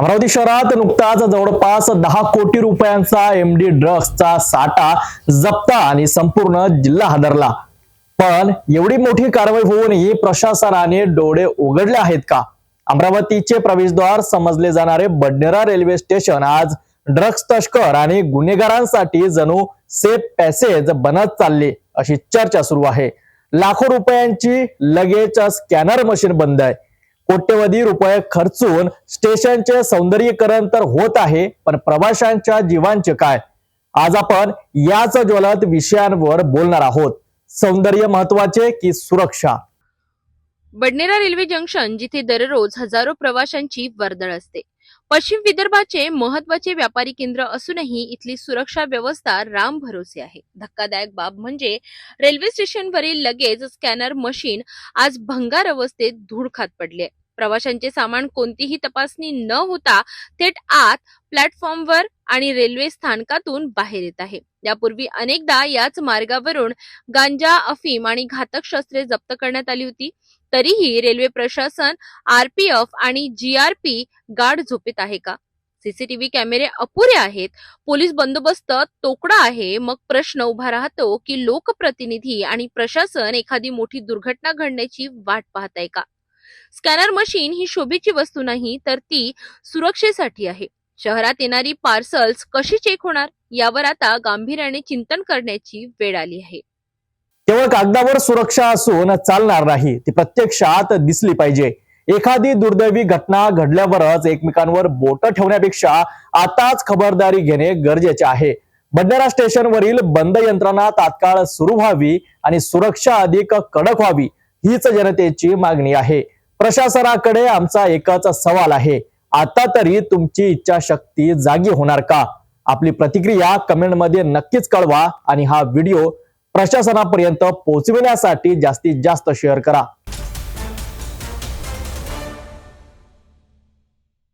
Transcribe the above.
अमरावती शहरात नुकताच जवळपास दहा कोटी रुपयांचा एमडी ड्रग्सचा साठा जप्त आणि संपूर्ण जिल्हा हादरला. पण एवढी मोठी कारवाई होऊनही प्रशासनाने डोळे उघडले आहेत का? अमरावतीचे प्रवेशद्वार समजले जाणारे बडनेरा रेल्वे स्टेशन आज ड्रग्स तस्कर आणि गुन्हेगारांसाठी जणू सेफ पॅसेज बनत चालले अशी चर्चा सुरू आहे. लाखो रुपयांची लगेच स्कॅनर मशीन बंद आहे. कोट्यवधी रुपये खर्चून स्टेशनचे सौंदर्यीकरण तर होत आहे पण प्रवाशांच्या जीवांचे काय? आज आपण याच ज्वलत विषयांवर बोलणार आहोत. सौंदर्य महत्त्वाचे की सुरक्षा? बडनेरा रेल्वे जंक्शन जिथे दररोज हजारो प्रवाशांची वर्दळ असते. पश्चिम विदर्भाचे महत्त्वाचे व्यापारी केंद्र असूनही इथली सुरक्षा व्यवस्था राम भरोसे आहे. धक्कादायक बाब म्हणजे रेल्वे स्टेशनवरील लगेच स्कॅनर मशीन आज भंगार अवस्थेत धूळ खात पडले प्रवाशांचे सामान कोणतीही तपासणी न होता थेट आत प्लॅटफॉर्मवर आणि रेल्वे स्थानकातून बाहेर येत आहे. यापूर्वी अनेकदा याच मार्गावरून गांजा अफीम आणि घातक शस्त्रे जप्त करण्यात आली होती. तरीही रेल्वे प्रशासन आरपीएफ आणि जीआरपी गाढ झोपेत आहे का? सीसीटीव्ही कॅमेरे अपुरे आहेत. पोलीस बंदोबस्त तोकडा आहे. मग प्रश्न उभा राहतो की लोकप्रतिनिधी आणि प्रशासन एखादी मोठी दुर्घटना घडण्याची वाट पाहत आहे का? स्कॅनर मशीन ही शोभेची वस्तू नाही तर ती सुरक्षेसाठी आहे. शहरात येणारी पार्सल्स कशी चेक होणार? यावर आता गांभीर्याने चिंतन करण्याची वेळ आली आहे. केवळ कागदावर सुरक्षा असून चालणार नाही. ती प्रत्यक्षात दिसली पाहिजे. एखादी दुर्दैवी घटना घडल्यावरच एकमेकांवर बोट ठेवण्यापेक्षा आताच खबरदारी घेणे गरजेचे आहे. बंडारा स्टेशनवरील बंद यंत्रणा तात्काळ सुरू व्हावी आणि सुरक्षा अधिक कडक व्हावी हीच जनतेची मागणी आहे. प्रशासनाकडे आमचा एकच सवाल आहे. आता तरी तुमची इच्छाशक्ती जागी होणार का? आपली प्रतिक्रिया कमेंटमध्ये नक्कीच कळवा आणि हा व्हिडिओ प्रशासनापर्यंत पोहोचविण्यासाठी जास्तीत जास्त शेअर करा.